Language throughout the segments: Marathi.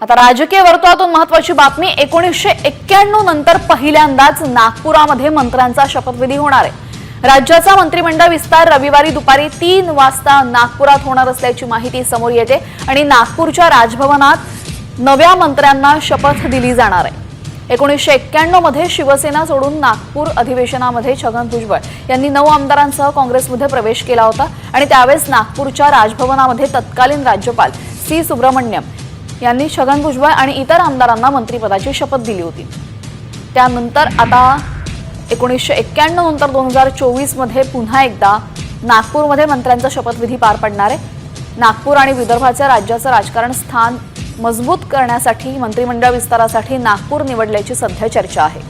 आता राजकीय वर्तुळातून महत्वाची बातमी एकोणीसशे एक्क्याण्णव नंतर पहिल्यांदाच नागपुरामध्ये मंत्र्यांचा शपथविधी होणार आहे. राज्याचा मंत्रिमंडळ विस्तार रविवारी दुपारी तीन वाजता नागपुरात होणार असल्याची माहिती समोर येते आणि नागपूरच्या राजभवनात नव्या मंत्र्यांना शपथ दिली जाणार आहे. एकोणीसशे एक्क्याण्णवमध्ये शिवसेना सोडून नागपूर अधिवेशनामध्ये छगन भुजबळ यांनी नऊ आमदारांसह काँग्रेसमध्ये प्रवेश केला होता आणि त्यावेळेस नागपूरच्या राजभवनामध्ये तत्कालीन राज्यपाल सी सुब्रमण्यम यांनी छगन भुजबळ आणि इतर आमदारांना मंत्रिपदाची शपथ दिली होती. त्यानंतर आता एकोणीसशे एक्क्याण्णव नंतर दोन हजार चोवीसमध्ये पुन्हा एकदा नागपूरमध्ये मंत्र्यांचा शपथविधी पार पडणार आहे. नागपूर आणि विदर्भाच्या राज्याचं राजकारण स्थान मजबूत करण्यासाठी मंत्रिमंडळ विस्तारासाठी नागपूर निवडल्याची सध्या चर्चा आहे.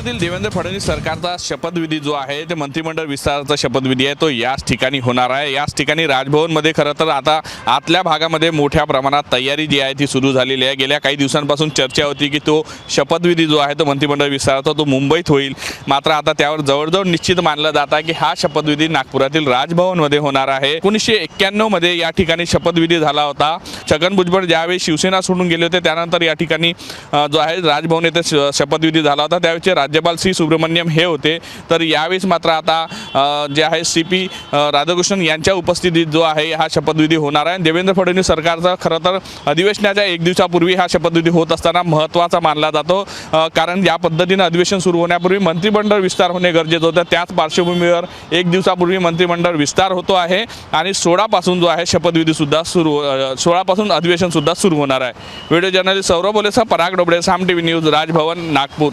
मधील देवेंद्र फडणवीस सरकारचा शपथविधी जो आहे ते मंत्रिमंडळ विस्ताराचा शपथविधी आहे तो याच ठिकाणी होणार आहे. याच ठिकाणी राजभवनमध्ये खरं तर आता आतल्या भागामध्ये मोठ्या प्रमाणात तयारी जी आहे ती सुरू झालेली आहे. गेल्या काही दिवसांपासून चर्चा होती की तो शपथविधी जो आहे तो मंत्रिमंडळ विस्ताराचा तो मुंबईत होईल. मात्र आता त्यावर जवळजवळ निश्चित मानलं जात आहे की हा शपथविधी नागपुरातील राजभवनमध्ये होणार आहे. एकोणीसशे एक्क्याण्णवमध्ये या ठिकाणी शपथविधी झाला होता. छगन भुजबळ ज्यावेळी शिवसेना सोडून गेले होते त्यानंतर या ठिकाणी जो आहे राजभवन येथे श- शपथविधी झाला होता. त्यावेळेचे राज्यपाल सी सुब्रमण्यम हे होते. तर यावेळेस मात्र आता जे आहे सी पी राधाकृष्णन यांच्या उपस्थितीत जो आहे हा शपथविधी होणार आहे. देवेंद्र फडणवीस सरकारचा खरं तर अधिवेशनाच्या एक दिवसापूर्वी हा शपथविधी होत असताना महत्त्वाचा मानला जातो. कारण या पद्धतीनं अधिवेशन सुरू होण्यापूर्वी मंत्रिमंडळ विस्तार होणे गरजेचं होतं. त्याच पार्श्वभूमीवर एक दिवसापूर्वी मंत्रिमंडळ विस्तार होतो आहे आणि सोळापासून जो आहे शपथविधीसुद्धा सुरू सोळापासून अधिवेशनसुद्धा सुरू होणार आहे. Video journalist Saurabh Bolesa Parag Dobale Saam T V news Rajbhavan Nagpur.